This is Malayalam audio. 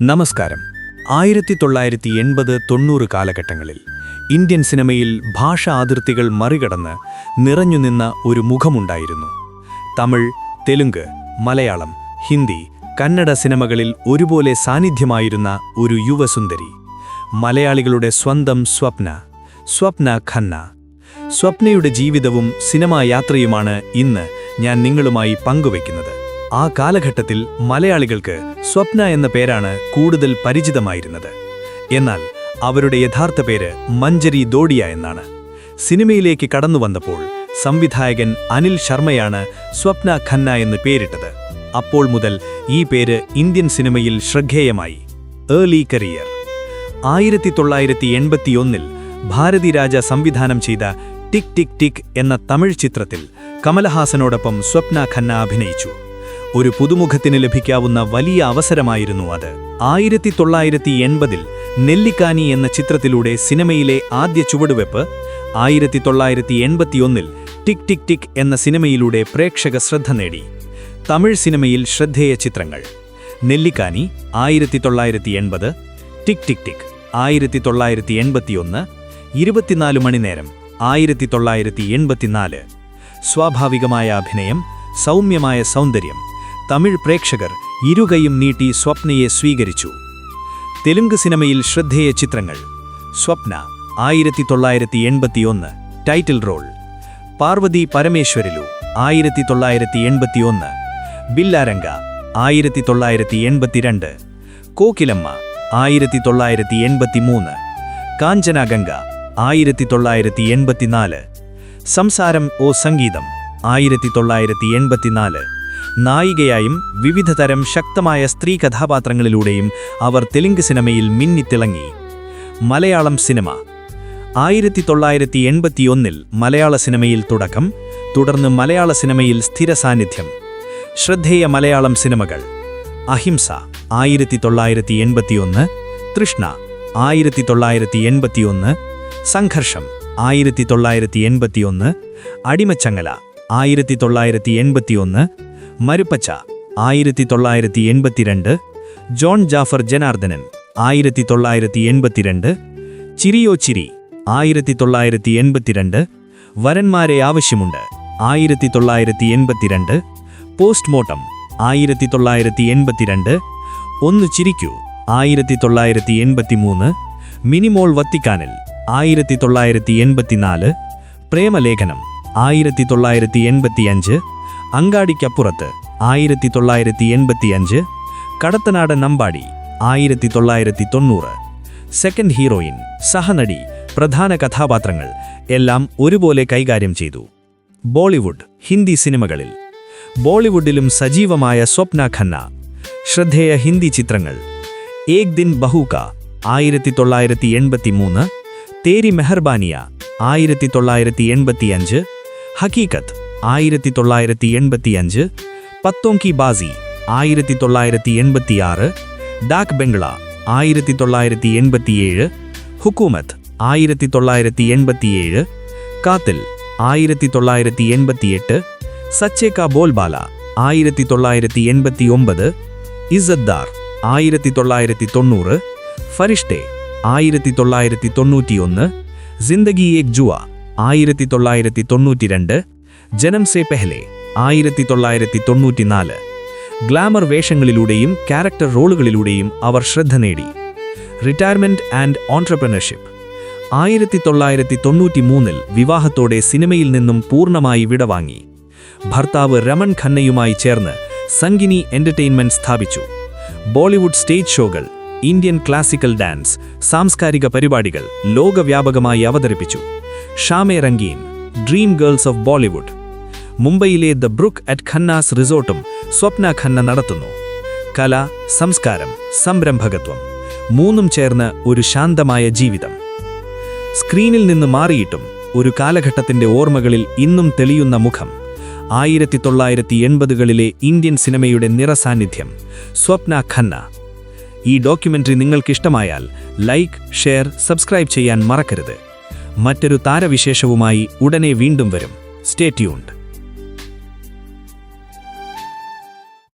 നമസ്കാരം. ആയിരത്തി തൊള്ളായിരത്തി എൺപത് തൊണ്ണൂറ് കാലഘട്ടങ്ങളിൽ ഇന്ത്യൻ സിനിമയിൽ ഭാഷാ അതിർത്തികൾ മറികടന്ന് നിറഞ്ഞുനിന്ന ഒരു മുഖമുണ്ടായിരുന്നു. തമിഴ് തെലുങ്ക് മലയാളം ഹിന്ദി കന്നഡ സിനിമകളിൽ ഒരുപോലെ സാന്നിധ്യമായിരുന്ന ഒരു യുവസുന്ദരി. മലയാളികളുടെ സ്വന്തം സ്വപ്ന സ്വപ്ന ഖന്ന. സ്വപ്നയുടെ ജീവിതവും സിനിമാ യാത്രയുമാണ് ഇന്ന് ഞാൻ നിങ്ങളുമായി പങ്കുവയ്ക്കുന്നത്. ആ കാലഘട്ടത്തിൽ മലയാളികൾക്ക് സ്വപ്ന എന്ന പേരാണ് കൂടുതൽ പരിചിതമായിരുന്നത്. എന്നാൽ അവരുടെ യഥാർത്ഥ പേര് മഞ്ജരി ദോഡിയ എന്നാണ്. സിനിമയിലേക്ക് കടന്നു വന്നപ്പോൾ സംവിധായകൻ അനിൽ ശർമ്മയാണ് സ്വപ്ന ഖന്ന എന്ന് പേരിട്ടത്. അപ്പോൾ മുതൽ ഈ പേര് ഇന്ത്യൻ സിനിമയിൽ ശ്രദ്ധേയമായി. Early career. ആയിരത്തി തൊള്ളായിരത്തി എൺപത്തിയൊന്നിൽ ഭാരതി രാജ സംവിധാനം ചെയ്ത ടിക് ടിക് ടിക് എന്ന തമിഴ് ചിത്രത്തിൽ കമലഹാസനോടൊപ്പം സ്വപ്ന ഖന്ന അഭിനയിച്ചു. ഒരു പുതുമുഖത്തിന് ലഭിക്കാവുന്ന വലിയ അവസരമായിരുന്നു അത്. ആയിരത്തി തൊള്ളായിരത്തി എൺപതിൽ നെല്ലിക്കാനി എന്ന ചിത്രത്തിലൂടെ സിനിമയിലെ ആദ്യ ചുവടുവെപ്പ് ആയിരത്തി തൊള്ളായിരത്തി എൺപത്തിയൊന്നിൽ ടിക് ടിക് ടിക് എന്ന സിനിമയിലൂടെ പ്രേക്ഷക ശ്രദ്ധ നേടി. തമിഴ് സിനിമയിൽ ശ്രദ്ധേയ ചിത്രങ്ങൾ. നെല്ലിക്കാനി ആയിരത്തി തൊള്ളായിരത്തി എൺപത് ടിക് ടിക് ടിക് ആയിരത്തി തൊള്ളായിരത്തി എൺപത്തിയൊന്ന് ഇരുപത്തിനാല് മണിനേരം ആയിരത്തി തൊള്ളായിരത്തി എൺപത്തിനാല് സ്വാഭാവികമായ അഭിനയം സൗമ്യമായ സൗന്ദര്യം തമിഴ് പ്രേക്ഷകർ ഇരുകൈയും നീട്ടി സ്വപ്നയെ സ്വീകരിച്ചു. തെലുങ്ക് സിനിമയിൽ ശ്രദ്ധേയ ചിത്രങ്ങൾ. സ്വപ്ന ആയിരത്തി തൊള്ളായിരത്തി എൺപത്തിയൊന്ന് ടൈറ്റിൽ റോൾ. പാർവതി പരമേശ്വരലു ആയിരത്തി തൊള്ളായിരത്തി എൺപത്തിയൊന്ന് ബില്ലാരംഗ ആയിരത്തി തൊള്ളായിരത്തി എൺപത്തിരണ്ട് കോക്കിലമ്മ ആയിരത്തി തൊള്ളായിരത്തി എൺപത്തിമൂന്ന് കാഞ്ചനഗംഗ ആയിരത്തി തൊള്ളായിരത്തി എൺപത്തിനാല് സംസാരം ഓ സംഗീതം ആയിരത്തി തൊള്ളായിരത്തി എൺപത്തിനാല് നായികയായും വിവിധതരം ശക്തമായ സ്ത്രീ കഥാപാത്രങ്ങളിലൂടെയും അവർ തെലുങ്ക് സിനിമയിൽ മിന്നിത്തിളങ്ങി. മലയാളം സിനിമ. ആയിരത്തി തൊള്ളായിരത്തി എൺപത്തിയൊന്നിൽ മലയാള സിനിമയിൽ തുടക്കം തുടർന്ന് മലയാള സിനിമയിൽ സ്ഥിര സാന്നിധ്യം. ശ്രദ്ധേയ മലയാളം സിനിമകൾ. അഹിംസ ആയിരത്തി തൊള്ളായിരത്തി എൺപത്തിയൊന്ന് തൃഷ്ണ ആയിരത്തി തൊള്ളായിരത്തി എൺപത്തിയൊന്ന് സംഘർഷം ആയിരത്തി തൊള്ളായിരത്തി എൺപത്തിയൊന്ന് അടിമച്ചങ്ങല ആയിരത്തി തൊള്ളായിരത്തി എൺപത്തിയൊന്ന് മരുപ്പച്ച ആയിരത്തി തൊള്ളായിരത്തി എൺപത്തിരണ്ട് ജോൺ ജാഫർ ജനാർദ്ദനൻ ആയിരത്തി തൊള്ളായിരത്തി എൺപത്തിരണ്ട് ചിരിയോ ചിരി ആയിരത്തി തൊള്ളായിരത്തി എൺപത്തിരണ്ട് വരന്മാരെ ആവശ്യമുണ്ട് ആയിരത്തി തൊള്ളായിരത്തി എൺപത്തിരണ്ട് പോസ്റ്റ്മോർട്ടം ആയിരത്തി തൊള്ളായിരത്തി എൺപത്തിരണ്ട് ഒന്ന് ചിരിക്കൂ ആയിരത്തി തൊള്ളായിരത്തി എൺപത്തിമൂന്ന് മിനിമോൾ വത്തിക്കാനിൽ ആയിരത്തി തൊള്ളായിരത്തി എൺപത്തിനാല് പ്രേമലേഖനം ആയിരത്തി തൊള്ളായിരത്തി എൺപത്തിയഞ്ച് അങ്കാടിക്കപ്പുറത്ത് ആയിരത്തി തൊള്ളായിരത്തി എൺപത്തിയഞ്ച് കടത്തനാട് നമ്പാടി ആയിരത്തി തൊള്ളായിരത്തി തൊണ്ണൂറ് സെക്കൻഡ് ഹീറോയിൻ സഹനടി പ്രധാന കഥാപാത്രങ്ങൾ എല്ലാം ഒരുപോലെ കൈകാര്യം ചെയ്തു. ബോളിവുഡ് ഹിന്ദി സിനിമകളിൽ. ബോളിവുഡിലും സജീവമായ സ്വപ്ന ഖന്ന ശ്രദ്ധേയ ഹിന്ദി ചിത്രങ്ങൾ. ഏക് ദിൻ ബഹൂക ആയിരത്തി തൊള്ളായിരത്തി എൺപത്തിമൂന്ന് തേരി മെഹർബാനിയ ആയിരത്തി തൊള്ളായിരത്തി എൺപത്തിയഞ്ച് ഹക്കീക്കത്ത് ആയിരത്തി തൊള്ളായിരത്തി എൺപത്തിയഞ്ച് പത്തോങ്കി ബാസി ആയിരത്തി തൊള്ളായിരത്തി എൺപത്തിയാറ് ഡാക് ബംഗ്ല ആയിരത്തി തൊള്ളായിരത്തി എൺപത്തിയേഴ് ഹുക്കൂമത്ത് ആയിരത്തി തൊള്ളായിരത്തി എൺപത്തിയേഴ് കാത്തിൽ ആയിരത്തി തൊള്ളായിരത്തി എൺപത്തിയെട്ട് സച്ചേക്ക ബോൽബാല ആയിരത്തി തൊള്ളായിരത്തി എൺപത്തി ഒമ്പത് ഇസദ്ദാർ ആയിരത്തി തൊള്ളായിരത്തി തൊണ്ണൂറ് ഫരിഷ്ടെ ആയിരത്തി തൊള്ളായിരത്തി തൊണ്ണൂറ്റിയൊന്ന് സിന്ദഗി ഏക് ജുവ ആയിരത്തി തൊള്ളായിരത്തി തൊണ്ണൂറ്റിരണ്ട് ജനം സേ പെഹലെ ആയിരത്തി തൊള്ളായിരത്തി തൊണ്ണൂറ്റിനാല് ഗ്ലാമർ വേഷങ്ങളിലൂടെയും ക്യാരക്ടർ റോളുകളിലൂടെയും അവർ ശ്രദ്ധ നേടി. Retirement and entrepreneurship. ആയിരത്തി തൊള്ളായിരത്തി തൊണ്ണൂറ്റി മൂന്നിൽ വിവാഹത്തോടെ സിനിമയിൽ നിന്നും പൂർണമായി വിടവാങ്ങി. ഭർത്താവ് രമൺ ഖന്നയുമായി ചേർന്ന് സംഗിനി എന്റർടൈൻമെന്റ് സ്ഥാപിച്ചു. ബോളിവുഡ് സ്റ്റേജ് ഷോകൾ ഇന്ത്യൻ ക്ലാസിക്കൽ ഡാൻസ് സാംസ്കാരിക പരിപാടികൾ ലോകവ്യാപകമായി അവതരിപ്പിച്ചു. Shaame Rangeen dream girls of Bollywood മുംബൈയിലെ ദ ബ്രുക്ക് അറ്റ് ഖന്നാസ് റിസോർട്ടും സ്വപ്ന ഖന്ന നടത്തുന്നു. കല സംസ്കാരം സംരംഭകത്വം മൂന്നും ചേർന്ന് ഒരു ശാന്തമായ ജീവിതം. സ്ക്രീനിൽ നിന്ന് മാറിയിട്ടും ഒരു കാലഘട്ടത്തിന്റെ ഓർമ്മകളിൽ ഇന്നും തെളിയുന്ന മുഖം. ആയിരത്തി തൊള്ളായിരത്തി എൺപതുകളിലെ ഇന്ത്യൻ സിനിമയുടെ നിറസാന്നിധ്യം സ്വപ്ന ഖന്ന. ഈ ഡോക്യുമെന്ററി നിങ്ങൾക്കിഷ്ടമായാൽ ലൈക്ക് ഷെയർ സബ്സ്ക്രൈബ് ചെയ്യാൻ മറക്കരുത്. മറ്റൊരു താരവിശേഷവുമായി ഉടനെ വീണ്ടും വരും. Stay tuned.